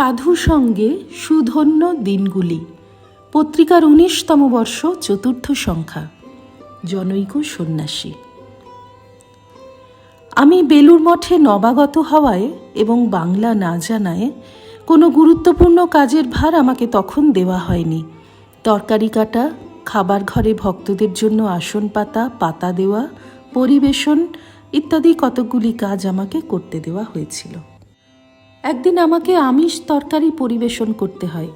সাধু সঙ্গে সুধন্য দিনগুলি। পত্রিকার উনিশতম বর্ষ চতুর্থ সংখ্যা। জনৈক সন্ন্যাসী। আমি বেলুর মঠে নবাগত হওয়ায় এবং বাংলা না জানায় কোনো গুরুত্বপূর্ণ কাজের ভার আমাকে তখন দেওয়া হয়নি। তরকারি কাটা, খাবার ঘরে ভক্তদের জন্য আসন পাতা পাতা দেওয়া, পরিবেশন ইত্যাদি কতকগুলি কাজ আমাকে করতে দেওয়া হয়েছিল। একদিন আমাকে আমিষ তরকারি পরিবেশন করতে হয়।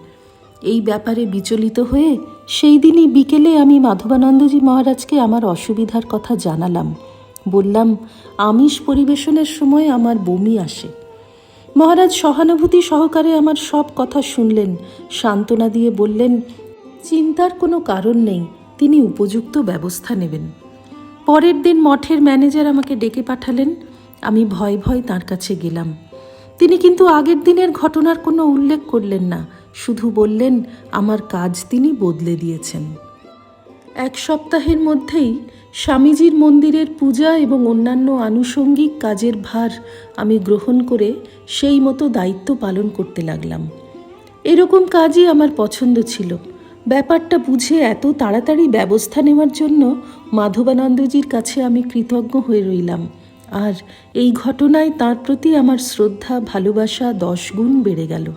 এই ব্যাপারে বিচলিত হয়ে সেই দিনই বিকেলে আমি মাধবানন্দজি মহারাজকে আমার অসুবিধার কথা জানালাম। বললাম, আমিষ পরিবেশনের সময় আমার বমি আসে। মহারাজ সহানুভূতি সহকারে আমার সব কথা শুনলেন, সান্ত্বনা দিয়ে বললেন, চিন্তার কোনো কারণ নেই, তিনি উপযুক্ত ব্যবস্থা নেবেন। পরের দিন মঠের ম্যানেজার আমাকে ডেকে পাঠালেন। আমি ভয় ভয় তার কাছে গেলাম। তিনি কিন্তু আগের দিনের ঘটনার কোনো উল্লেখ করলেন না, শুধু বললেন, আমার কাজ তিনি বদলে দিয়েছেন। এক সপ্তাহের মধ্যেই স্বামীজির মন্দিরের পূজা এবং অন্যান্য আনুষঙ্গিক কাজের ভার আমি গ্রহণ করে সেই মতো দায়িত্ব পালন করতে লাগলাম। এরকম কাজই আমার পছন্দ ছিল। ব্যাপারটা বুঝে এত তাড়াতাড়ি ব্যবস্থা নেওয়ার জন্য মাধবানন্দজির কাছে আমি কৃতজ্ঞ হয়ে রইলাম। আর এই ঘটনায় তার প্রতি আমার শ্রদ্ধা, ভালোবাসা দশ গুণ বেড়ে গেল।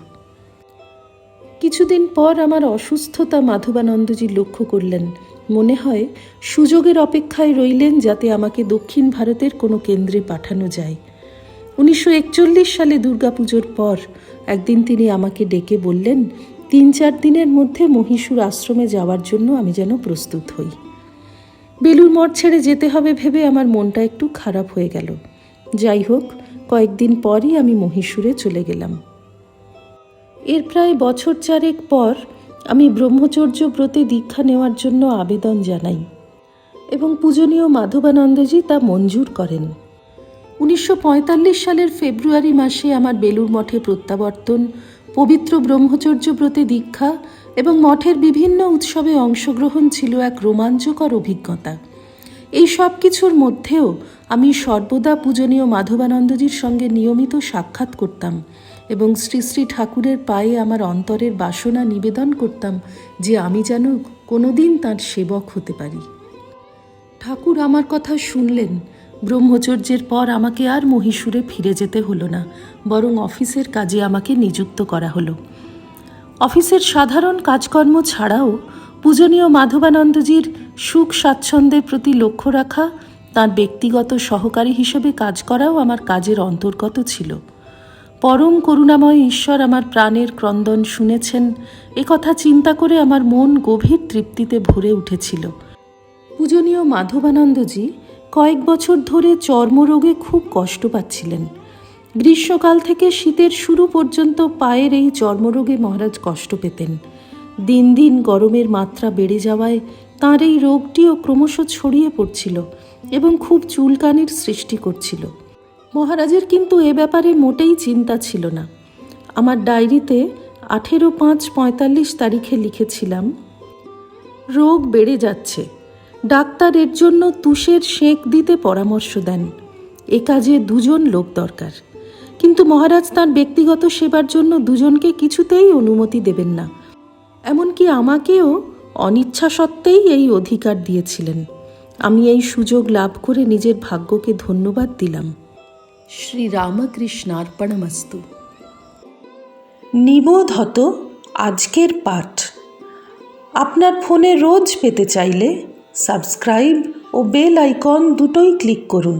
কিছুদিন পর আমার অসুস্থতা মাধবানন্দজি লক্ষ্য করলেন। মনে হয় সুযোগের অপেক্ষায় রইলেন যাতে আমাকে দক্ষিণ ভারতের কোনো কেন্দ্রে পাঠানো যায়। উনিশশো একচল্লিশ সালে দুর্গাপুজোর পর একদিন তিনি আমাকে ডেকে বললেন, তিন চার দিনের মধ্যে মহীশূর আশ্রমে যাওয়ার জন্য আমি যেন প্রস্তুত হই। বেলুর মঠ ছেড়ে যেতে হবে ভেবে আমার মনটা একটু খারাপ হয়ে গেল। যাই হোক, কয়েকদিন পরই আমি মহীশূরে চলে গেলাম। এর প্রায় বছর চারেক পর আমি ব্রহ্মচর্য ব্রতে দীক্ষা নেওয়ার জন্য আবেদন জানাই এবং পূজনীয় মাধবানন্দজি তা মঞ্জুর করেন। উনিশশো পঁয়তাল্লিশ সালের ফেব্রুয়ারি মাসে আমার বেলুর মঠে প্রত্যাবর্তন, পবিত্র ব্রহ্মচর্য ব্রতে দীক্ষা এবং মঠের বিভিন্ন উৎসবে অংশগ্রহণ ছিল এক রোমাঞ্চকর অভিজ্ঞতা। এই সব কিছুর মধ্যেও আমি সর্বদা পূজনীয় মাধবানন্দজির সঙ্গে নিয়মিত সাক্ষাৎ করতাম এবং শ্রী শ্রী ঠাকুরের পায়ে আমার অন্তরের বাসনা নিবেদন করতাম যে আমি যেন কোনোদিন তার সেবক হতে পারি। ঠাকুর আমার কথা শুনলেন, ব্রহ্মচর্যের পর আমাকে আর মহীশূরে ফিরে যেতে হলো না, বরং অফিসের কাজে আমাকে নিযুক্ত করা হলো। অফিসের সাধারণ কাজকর্ম ছাড়াও পূজনীয় মাধবানন্দজির সুখ স্বাচ্ছন্দ্যের প্রতি লক্ষ্য রাখা, তার ব্যক্তিগত সহকারী হিসেবে কাজ করাও আমার কাজের অন্তর্গত ছিল। পরম করুণাময় ঈশ্বর আমার প্রাণের ক্রন্দন শুনেছেন কথা চিন্তা করে আমার মন গভীর তৃপ্তিতে ভরে উঠেছিল। পূজনীয় মাধবানন্দজি কয়েক বছর ধরে চর্মরোগে খুব কষ্ট পাচ্ছিলেন। গ্রীষ্মকাল থেকে শীতের শুরু পর্যন্ত পায়ের এই চর্মরোগে মহারাজ কষ্ট পেতেন। দিন দিন গরমের মাত্রা বেড়ে যাওয়ায় তাঁর এই রোগটিও ক্রমশ ছড়িয়ে পড়ছিল এবং খুব চুলকানির সৃষ্টি করছিল। মহারাজের কিন্তু এ ব্যাপারে মোটেই চিন্তা ছিল না। আমার ডায়েরিতে আঠেরো পাঁচ পঁয়তাল্লিশ তারিখে লিখেছিলাম, রোগ বেড়ে যাচ্ছে। ডাক্তার এর জন্য তুষের সেঁক দিতে পরামর্শ দেন। এ কাজে দুজন লোক দরকার। কিন্তু মহারাজ তার ব্যক্তিগত সেবার জন্য দুজনকে কিছুতেই অনুমতি দেবেন না। এমনকি আমাকেও অনিচ্ছা সত্ত্বেই এই অধিকার দিয়েছিলেন। আমি এই সুযোগ লাভ করে নিজের ভাগ্যকে ধন্যবাদ দিলাম। শ্রী রামকৃষ্ণার্পণমস্তু নিবোধ হত আজকের পাঠ। আপনার ফোনে রোজ পেতে চাইলে সাবস্ক্রাইব ও বেল আইকন দুটোই ক্লিক করুন।